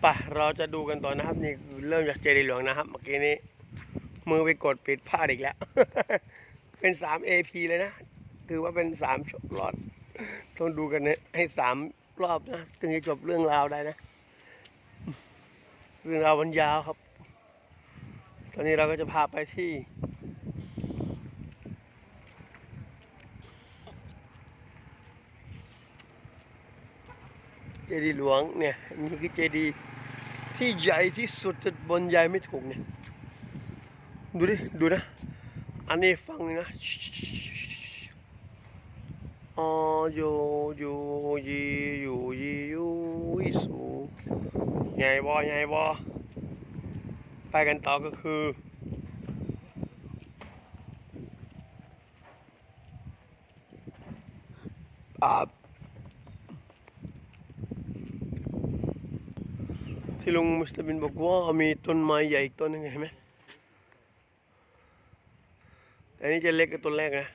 ไปเราจะดูกันต่อนะครับ นี่คือเริ่มจากเจดีย์หลวงนะครับ เมื่อกี้นี้ มือไปกดปิดพลาดอีกแล้ว เป็นสาม AP เลยนะ ถือว่าเป็นสามรอดต้องดูกันนะให้สามรอบนะ ถึงจะจบเรื่องราวได้นะ เรื่องราวมันยาวครับ ตอนนี้เราก็จะพาไปที่ จดีย์หลวงเนี่ยนี่คือเจดีย์ที่ใหญ่ที่สุดจะบนใหญ่ไม่ถูกเนี่ยดูดิดูนะ อันนี้ฟังนะออโยโยยีอยู่ยียูวิสูใหญ่บอใหญ่บอไปกันต่อก็คืออา ที่ลุงมุสลิมินบอกว่ามีต้นไม้ใหญ่อีกต้นนึงเห็นไหมอันนี้จะเล็กกว่าต้นแรกนะ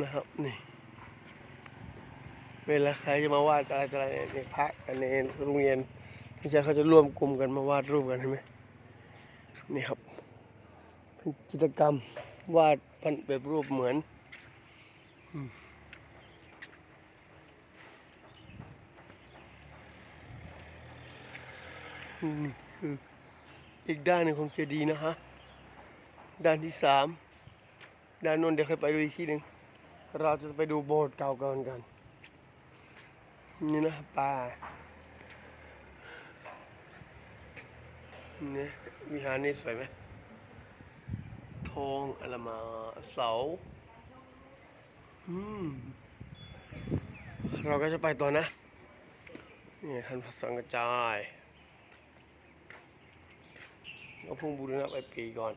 นะครับนี่เวลาใครจะมาวาดอะไรอะไรในพระกันในโรงเรียนที่จะเขาจะร่วมกลุ่มกันมาวาดรูปกันเห็นไหมนี่ครับเป็นกิจกรรมวาดพันแบบรูปเหมือน นี่คืออีกด้านหนึ่งของเจดีย์นะฮะ ด้านที่สามด้านโน้นเดี๋ยวค่อยไปดูอีกที่หนึ่งเราจะไปดูโบสถ์เก่ากันกัน นี่นะป่าเนี่ยวิหารนี่สวยไหมทองอะไรมาเสาอืมเราก็จะไปต่อนะ นี่ท่านพระสังฆจาย ก็พุ่งบูรณะไปปีก่อน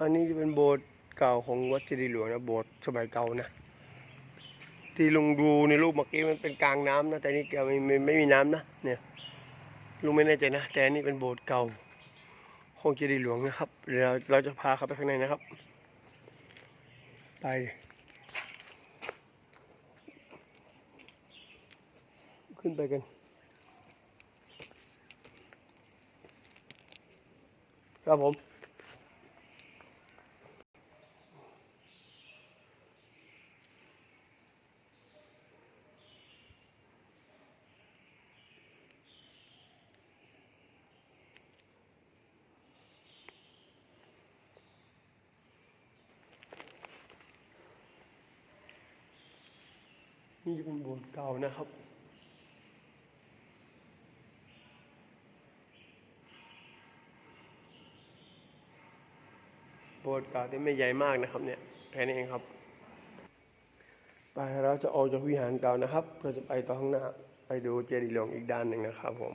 อันนี้จะเป็นโบสถ์เก่าของวัดเจดีย์หลวงนะโบสถ์สมัยเก่านะ ที่ลุงดูในรูปเมื่อกี้มันเป็นกลางน้ำนะ แต่นี่แกไม่ไม่ไม่มีน้ำนะ เนี่ยลุงไม่แน่ใจนะ แต่อันนี่เป็นโบสถ์เก่าของเจดีย์หลวงนะครับเดี๋ยวเราเราจะพาเข้าไปข้างในนะครับ ไปขึ้นไปกัน ครับผม นี่เป็นโบสถ์เก่านะครับ โบสถ์ก่าที่ไม่ใหญ่มากนะครับเนี่ยแค่นี้เองครับ ไปเราจะออกจากวิหารเก่านะครับ เราจะไปต่อข้างหน้าไปดูเจดีย์หลวงอีกด้านหนึ่งนะครับผม